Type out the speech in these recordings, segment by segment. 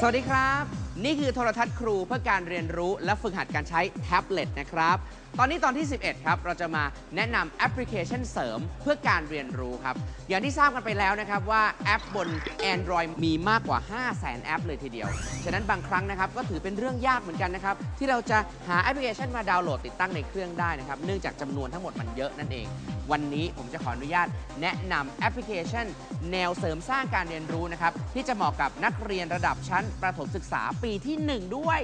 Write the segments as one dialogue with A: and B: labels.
A: สวัสดีครับ นี่คือโทรทัศน์ครูเพื่อการเรียนรู้และฝึกหัดการใช้แท็บเล็ตนะครับ ตอนนี้ตอนที่ 11 ครับ เราจะมาแนะนำแอปพลิเคชันเสริมเพื่อการเรียนรู้ครับ อย่างที่ทราบกันไปแล้วนะครับว่าแอปบน Android มีมากกว่า 5 0 0แสนแอปเลยทีเดียว ฉะนั้นบางครั้งนะครับก็ถือเป็นเรื่องยากเหมือนกันนะครับ ที่เราจะหาแอปพลิเคชันมาดาวน์โหลดติดตั้งในเครื่องได้นะครับ เนื่องจากจำนวนทั้งหมดมันเยอะนั่นเอง วันนี้ผมจะขออนุญาตแนะนำแอปพลิเคชัน แนวเสริมสร้างการเรียนรู้นะครับที่จะเหมาะกับนักเรียนระดับชั้นประถมศึกษาปีที่ 1 ด้วย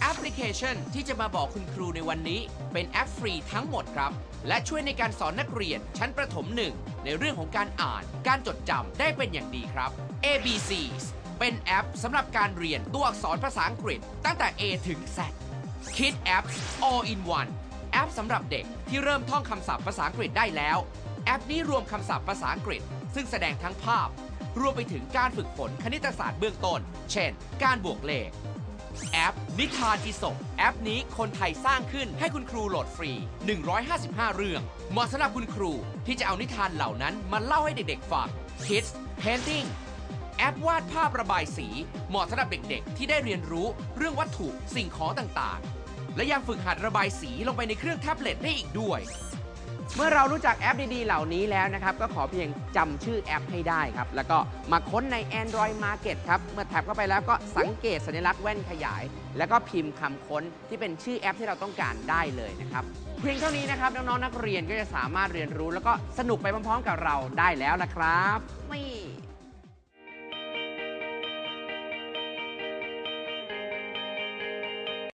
A: แอปพลิเคชันที่จะมาบอกคุณครูในวันนี้ เป็นแอปฟรีทั้งหมดครับ และช่วยในการสอนนักเรียนชั้นประถมหนึ่งในเรื่องของการอ่าน การจดจำได้เป็นอย่างดีครับ ABCs เป็นแอปสำหรับการเรียนตัวอักษรภาษาอังกฤษ ตั้งแต่ A ถึง Z Kid Apps All in One แอปสำหรับเด็กที่เริ่มท่องคำศัพท์ภาษาอังกฤษได้แล้ว แอปนี้รวมคำศัพท์ภาษาอังกฤษ ซึ่งแสดงทั้งภาพ รวมไปถึงการฝึกฝนคณิตศาสตร์เบื้องต้น เช่น การบวกเลข แอป นิทานอีสกแอปนี้คนไทยสร้างขึ้นให้คุณครูโหลดฟรี 155 เรื่อง เหมาะสำหรับคุณครูที่จะเอานิทานเหล่านั้นมาเล่าให้เด็กๆฟัง Kids Painting แอปวาดภาพระบายสี เหมาะสำหรับเด็กๆ ที่ได้เรียนรู้เรื่องวัตถุสิ่งของต่างๆ และยังฝึกหัดระบายสีลงไปในเครื่องแท็บเล็ตได้อีกด้วย เมื่อเรารู้จักแอปดีๆ เหล่านี้แล้วนะครับ ก็ขอเพียงจำชื่อแอปให้ได้ครับ แล้วก็มาค้นใน Android Market ครับ เมื่อแท็บเข้าไปแล้วก็สังเกตสัญลักษณ์แว่นขยาย แล้วก็พิมพ์คำค้นที่เป็นชื่อแอปที่เราต้องการได้เลยนะครับ เพียงเท่านี้นะครับ น้องๆ นักเรียนก็จะสามารถเรียนรู้ แล้วก็สนุกไปพร้อมๆ กับเราได้แล้วละครับนี่